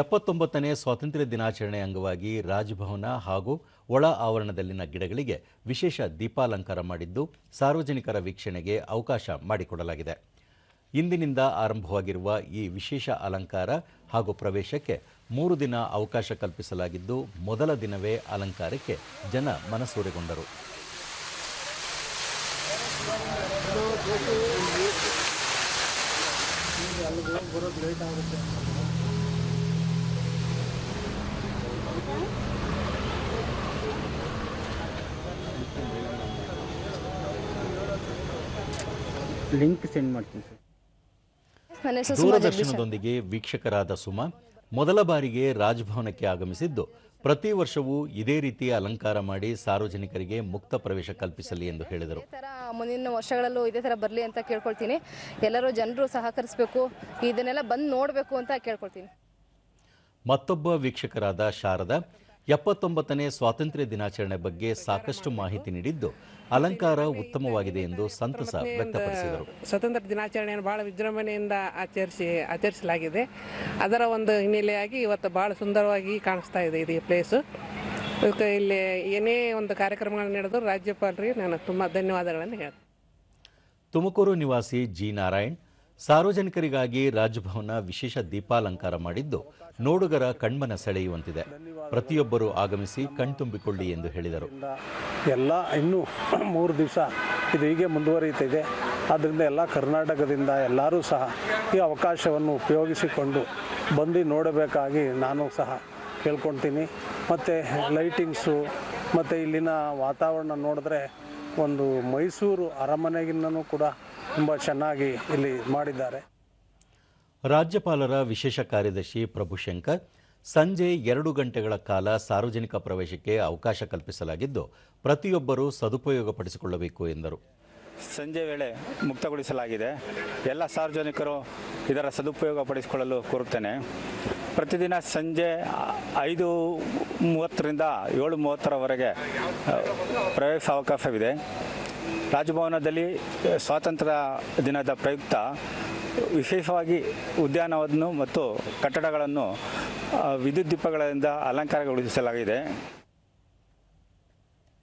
ಎಪ್ಪತ್ತೊಂಬತ್ತನೇ ಸ್ವಾತಂತ್ರ್ಯ ದಿನಾಚರಣೆ ಅಂಗವಾಗಿ ರಾಜಭವನ ಹಾಗೂ ಒಳ ಆವರಣದಲ್ಲಿನ ಗಿಡಗಳಿಗೆ ವಿಶೇಷ ದೀಪಾಲಂಕಾರ ಮಾಡಿದ್ದು ಸಾರ್ವಜನಿಕರ ವೀಕ್ಷಣೆಗೆ ಅವಕಾಶ ಮಾಡಿಕೊಡಲಾಗಿದೆ. ಇಂದಿನಿಂದ ಆರಂಭವಾಗಿರುವ ಈ ವಿಶೇಷ ಅಲಂಕಾರ ಹಾಗೂ ಪ್ರವೇಶಕ್ಕೆ ಮೂರು ದಿನ ಅವಕಾಶ ಕಲ್ಪಿಸಲಾಗಿದ್ದು ಮೊದಲ ದಿನವೇ ಅಲಂಕಾರಕ್ಕೆ ಜನ ಮನಸೂರೆಗೊಂಡರು. ಲಿಂಕ್ ಸೆಂಡ್ ಮಾಡ್ತೀನಿ ಸರ್ ದೂರದರ್ಶನದೊಂದಿಗೆ ವೀಕ್ಷಕರಾದ ಸುಮಾ ಮೊದಲ ಬಾರಿಗೆ ರಾಜಭವನಕ್ಕೆ ಆಗಮಿಸಿದ್ದು ಪ್ರತಿ ವರ್ಷವೂ ಇದೇ ರೀತಿ ಅಲಂಕಾರ ಮಾಡಿ ಸಾರ್ವಜನಿಕರಿಗೆ ಮುಕ್ತ ಪ್ರವೇಶ ಕಲ್ಪಿಸಲಿ ಎಂದು ಹೇಳಿದರು. ಮುಂದಿನ ವರ್ಷಗಳಲ್ಲೂ ಇದೇ ಥರ ಬರಲಿ ಅಂತ ಕೇಳ್ಕೊಳ್ತೀನಿ. ಎಲ್ಲರೂ ಜನರು ಸಹಕರಿಸಬೇಕು. ಇದನ್ನೆಲ್ಲ ಬಂದು ನೋಡಬೇಕು ಅಂತ ಕೇಳ್ಕೊಳ್ತೀನಿ. ಮತ್ತೊಬ್ಬ ವೀಕ್ಷಕರಾದ ಶಾರದಾ ಎಪ್ಪತ್ತೊಂಬತ್ತನೇ ಸ್ವಾತಂತ್ರ್ಯ ದಿನಾಚರಣೆ ಬಗ್ಗೆ ಸಾಕಷ್ಟು ಮಾಹಿತಿ ನೀಡಿದ್ದು ಅಲಂಕಾರ ಉತ್ತಮವಾಗಿದೆ ಎಂದು ಸಂತಸ ವ್ಯಕ್ತಪಡಿಸಿದರು. ಸ್ವತಂತ್ರ ದಿನಾಚರಣೆಯನ್ನು ಬಹಳ ವಿಜೃಂಭಣೆಯಿಂದ ಆಚರಿಸಿ ಆಚರಿಸಲಾಗಿದೆ. ಅದರ ಒಂದು ಹಿನ್ನೆಲೆಯಾಗಿ ಇವತ್ತು ಬಹಳ ಸುಂದರವಾಗಿ ಕಾಣಿಸ್ತಾ ಇದೆ ಇದು ಈ ಪ್ಲೇಸು ಇಲ್ಲಿ ಏನೇ ಒಂದು ಕಾರ್ಯಕ್ರಮಗಳನ್ನು ನಡೆದು ರಾಜ್ಯಪಾಲರಿಗೆ ನಾನು ತುಂಬ ಧನ್ಯವಾದಗಳನ್ನು ಹೇಳ್ತೀನಿ. ತುಮಕೂರು ನಿವಾಸಿ ಜಿ ನಾರಾಯಣ್ ಸಾರ್ವಜನಿಕರಿಗಾಗಿ ರಾಜಭವನ ವಿಶೇಷ ದೀಪಾಲಂಕಾರ ಮಾಡಿದ್ದು ನೋಡುಗರ ಕಣ್ಮನ ಸೆಳೆಯುವಂತಿದೆ. ಪ್ರತಿಯೊಬ್ಬರು ಆಗಮಿಸಿ ಕಣ್ತುಂಬಿಕೊಳ್ಳಿ ಎಂದು ಹೇಳಿದರು. ಎಲ್ಲ ಇನ್ನೂ ಮೂರು ದಿವಸ ಇದು ಹೀಗೆ ಮುಂದುವರಿಯುತ್ತಿದೆ. ಆದ್ದರಿಂದ ಎಲ್ಲ ಕರ್ನಾಟಕದಿಂದ ಎಲ್ಲರೂ ಸಹ ಈ ಅವಕಾಶವನ್ನು ಉಪಯೋಗಿಸಿಕೊಂಡು ಬಂದು ನೋಡಬೇಕಾಗಿ ನಾನು ಸಹ ಕೇಳ್ಕೊಳ್ತೀನಿ. ಮತ್ತು ಲೈಟಿಂಗ್ಸು ಮತ್ತು ಇಲ್ಲಿನ ವಾತಾವರಣ ನೋಡಿದ್ರೆ ಒಂದು ಮೈಸೂರು ಅರಮನೆಗಿನ್ನೂ ಕೂಡ ತುಂಬ ಚೆನ್ನಾಗಿ ಇಲ್ಲಿ ಮಾಡಿದ್ದಾರೆ. ರಾಜ್ಯಪಾಲರ ವಿಶೇಷ ಕಾರ್ಯದರ್ಶಿ ಪ್ರಭುಶಂಕರ್ ಸಂಜೆ ಎರಡು ಗಂಟೆಗಳ ಕಾಲ ಸಾರ್ವಜನಿಕ ಪ್ರವೇಶಕ್ಕೆ ಅವಕಾಶ ಕಲ್ಪಿಸಲಾಗಿದ್ದು ಪ್ರತಿಯೊಬ್ಬರೂ ಸದುಪಯೋಗಪಡಿಸಿಕೊಳ್ಳಬೇಕು ಎಂದರು. ಸಂಜೆ ವೇಳೆ ಮುಕ್ತಗೊಳಿಸಲಾಗಿದೆ. ಎಲ್ಲ ಸಾರ್ವಜನಿಕರು ಇದರ ಸದುಪಯೋಗ ಪಡಿಸಿಕೊಳ್ಳಲು ಕೋರುತ್ತೇನೆ. ಪ್ರತಿದಿನ ಸಂಜೆ ಐದು ಮೂವತ್ತರಿಂದ ಏಳು ಮೂವತ್ತರವರೆಗೆ ಪ್ರವೇಶ ಅವಕಾಶವಿದೆ. ರಾಜಭವನದಲ್ಲಿ ಸ್ವಾತಂತ್ರ್ಯ ದಿನದ ಪ್ರಯುಕ್ತ ವಿಶೇಷವಾಗಿ ಉದ್ಯಾನವನ್ನು ಮತ್ತು ಕಟ್ಟಡಗಳನ್ನು ವಿದ್ಯುತ್ ದೀಪಗಳಿಂದ ಅಲಂಕಾರಗೊಳಿಸಲಾಗಿದೆ.